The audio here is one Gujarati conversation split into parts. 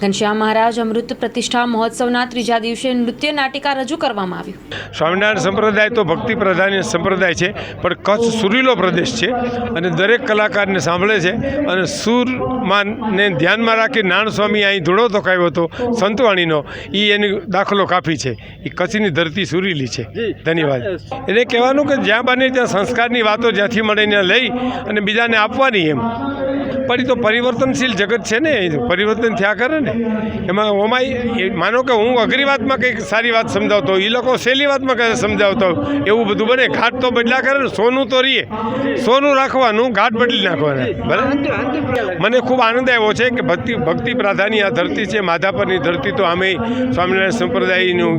ઘનશ્યામ મહારાજ અમૃત પ્રતિષ્ઠા મહોત્સવના ત્રીજા દિવસે નૃત્ય નાટિકા રજૂ કરવામાં આવ્યું સ્વામિનારાયણ સંપ્રદાય તો ભક્તિ પ્રધાન સંપ્રદાય છે પણ કચ્છ સુરીલો પ્રદેશ છે અને દરેક કલાકારને સાંભળે છે અને સુરમાંને ધ્યાનમાં રાખી નાણ સ્વામી અહીં ધૂળો તો કાઢ્યો હતો સંતવાણીનો એ એની દાખલો કાફી છે. એ કચ્છની ધરતી સુરીલી છે. ધન્યવાદ. એટલે કહેવાનું કે જ્યાં બને ત્યાં સંસ્કારની વાતો જ્યાંથી મળે ત્યાં લઈ અને બીજાને આપવાની એમ. એ તો પરિવર્તનશીલ જગત છે ને પરિવર્તન થયા કરે ને. એમાં ઓમાય માનો કે હું અઘરી વાતમાં કંઈક સારી વાત સમજાવતો એ લોકો સહેલી વાતમાં કંઈ સમજાવતો એવું બધું બને. ઘાટ તો બદલા કરે ને, સોનું તો રીએ. સોનું રાખવાનું, ઘાટ બદલી નાખવાના. બરાબર? મને ખૂબ આનંદ આવ્યો છે કે ભક્તિ ભક્તિ પ્રાધાન્ય આ ધરતી છે, માધાપરની ધરતી તો આમે સ્વામિનારાયણ સંપ્રદાયનું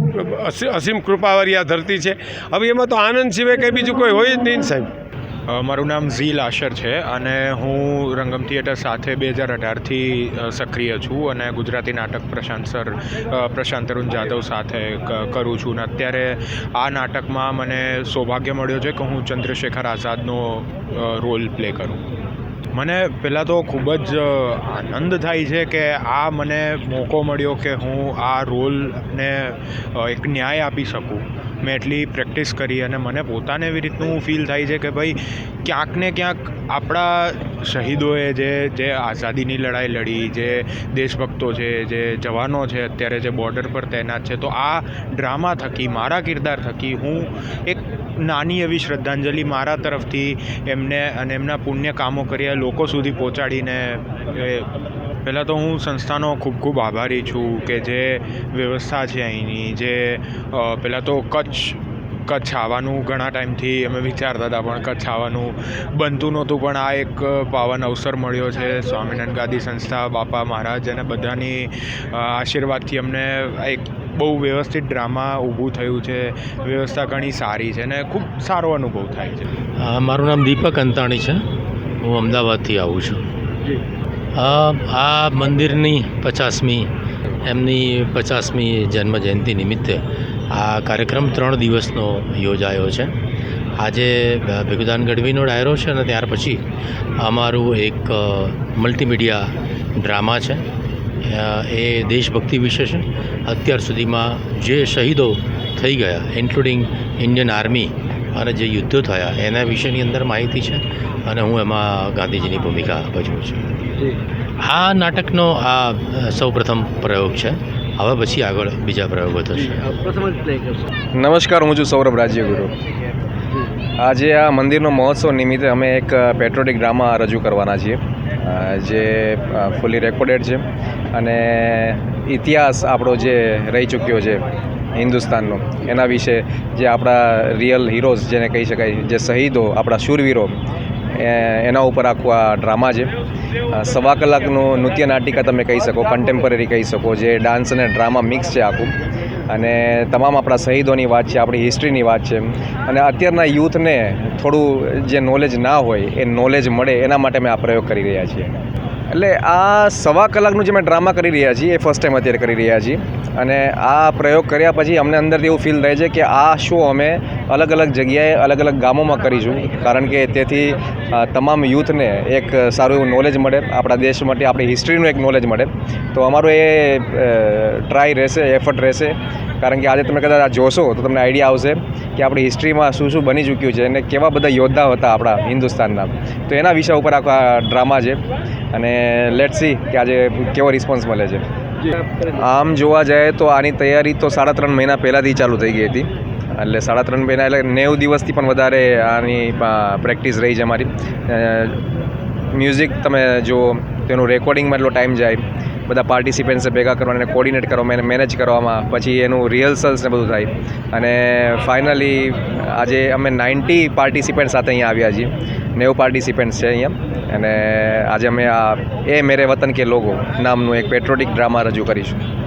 અસીમ કૃપાવાળી આ ધરતી છે. હવે એમાં તો આનંદ સિવાય કંઈ બીજું કોઈ હોય જ નહીં સાહેબ. મારું નામ ઝી લાશર છે અને હું રંગમ થિયેટર સાથે બે હજાર અઢારથી સક્રિય છું અને ગુજરાતી નાટક પ્રશાંત સર પ્રશાંત તરુણ જાદવ સાથે કરું છું. અને અત્યારે આ નાટકમાં મને સૌભાગ્ય મળ્યો છે કે હું ચંદ્રશેખર આઝાદનો રોલ પ્લે કરું. મને પહેલાં તો ખૂબ જ આનંદ થાય છે કે આ મને મોકો મળ્યો કે હું આ રોલને એક ન્યાય આપી શકું. મેં એટલી પ્રેક્ટિસ કરી અને મને પોતાને એવી રીતનું ફીલ થાય છે કે ભાઈ, ક્યાંક ને ક્યાંક આપણા શહીદોએ જે જે આઝાદીની લડાઈ લડી, જે દેશભક્તો છે, જે જવાનો છે, અત્યારે જે બોર્ડર પર તૈનાત છે, તો આ ડ્રામા થકી, મારા કિરદાર થકી હું એક નાની એવી શ્રદ્ધાંજલિ મારા તરફથી એમને અને એમના પુણ્ય કામો કર્યા લોકો સુધી પહોંચાડીને પહેલાં તો હું સંસ્થાનો ખૂબ ખૂબ આભારી છું કે જે વ્યવસ્થા છે અહીંની જે પહેલાં તો કચ્છ કચ્છ આવવાનું ઘણા ટાઈમથી અમે વિચારતા હતા પણ કચ્છ આવવાનું બનતું નહોતું પણ આ એક પાવન અવસર મળ્યો છે. સ્વામિનારાયણ ગાદી સંસ્થા બાપા મહારાજ અને બધાની આશીર્વાદથી અમને એક બહુ વ્યવસ્થિત ડ્રામા ઊભું થયું છે. વ્યવસ્થા ઘણી સારી છે અને ખૂબ સારો અનુભવ થાય છે. મારું નામ દીપક અંતાણી છે. હું અમદાવાદથી આવું છું. આ મંદિરની પચાસમી, એમની પચાસમી જન્મ જયંતિ નિમિત્તે આ કાર્યક્રમ ત્રણ દિવસનો યોજાયો છે. આજે ભેગુદાન ગઢવીનો ડાયરો છે અને ત્યાર પછી અમારું એક મલ્ટીમીડિયા ડ્રામા છે. એ દેશભક્તિ વિશે છે. અત્યાર સુધીમાં જે શહીદો થઈ ગયા ઇન્ક્લુડિંગ ઇન્ડિયન આર્મી અને જે યુદ્ધો થયા એના વિશેની અંદર માહિતી છે અને હું એમાં ગાંધીજીની ભૂમિકા ભજવું છું. આ નાટકનો આ સૌ પ્રથમ પ્રયોગ છે. હવે પછી આગળ બીજા પ્રયોગો થશે. નમસ્કાર હું છું સૌરભ રાજ્યગુરુ. આજે આ મંદિરનો મહોત્સવ નિમિત્તે અમે એક પેટ્રોટિક ડ્રામા રજૂ કરવાના છીએ જે ફૂલી રેકોર્ડેડ છે. અને ઇતિહાસ આપણો જે રહી ચૂક્યો છે હિન્દુસ્તાનનો. એના વિશે જે આપણા રિયલ હીરોઝ જેને કહી શકાય, જે શહીદો, આપણા શૂરવીરો એના ઉપર આખું આ ડ્રામા છે. સવા કલાકનું નૃત્ય નાટિકા તમે કહી શકો કન્ટેમ્પરરી કહી શકો, જે ડાન્સ અને ડ્રામા મિક્સ છે આખું. અને તમામ આપણા શહીદોની વાત છે, આપણી હિસ્ટ્રીની વાત છે. અને અત્યારના યુથને થોડું જે નોલેજ ના હોય, એ નોલેજ મળે, એના માટે અમે આ પ્રયોગ કરી રહ્યા છીએ. એટલે આ સવા કલાકનું જે મેં ડ્રામા કરી રહ્યા છીએ, એ ફર્સ્ટ ટાઈમ અત્યારે કરી રહ્યા છીએ. અને આ પ્રયોગ કર્યા પછી અમને અંદરથી એવું ફીલ થાય છે કે આ શો અમે અલગ અલગ જગ્યાએ, અલગ અલગ ગામોમાં કરીશું. કારણ કે તેથી તમામ યુથને એક સારું એવું નોલેજ મળે. આપણા દેશ માટે, આપણી હિસ્ટ્રીનું એક નોલેજ મળે. તો અમારો એ ટ્રાય રહેશે એફર્ટ રહેશે. કારણ કે આજે તમે કદાચ આ જોશો, તો તમને આઈડિયા આવશે કે આપણી હિસ્ટ્રીમાં શું શું બની ચૂક્યું છે અને કેવા બધા યોદ્ધા હતા આપણા હિન્દુસ્તાનના. તો એના વિષય ઉપર આખો આ ડ્રામા છે. અને લેટ સી કે આજે કેવો રિસ્પોન્સ મળે છે. આમ જોવા જાય તો આની તૈયારી તો સાડા ત્રણ મહિના પહેલાંથી ચાલુ થઈ ગઈ હતી. એટલે સાડા ત્રણ મહિના એટલે નેવું દિવસથી પણ વધારે આની પ્રેક્ટિસ રહી છે અમારી. મ્યુઝિક તમે જુઓ, તેનું રેકોર્ડિંગમાં એટલો ટાઈમ જાય. બધા પાર્ટિસિપન્ટ્સને ભેગા કરવાના કોર્ડિનેટ કરવામાં એને મેનેજ કરવામાં, પછી એનું રિહર્સલ્સ ને બધું થાય. અને ફાઇનલી આજે અમે નાઇન્ટી પાર્ટિસિપન્ટ સાથે અહીંયા આવ્યા છીએ. નેવું પાર્ટિસિપન્ટ્સ છે અહીંયા. અને આજે અમે આ એ મેરે વતન કે લોગો નામનું એક પેટ્રોટિક ડ્રામા રજૂ કરીશું.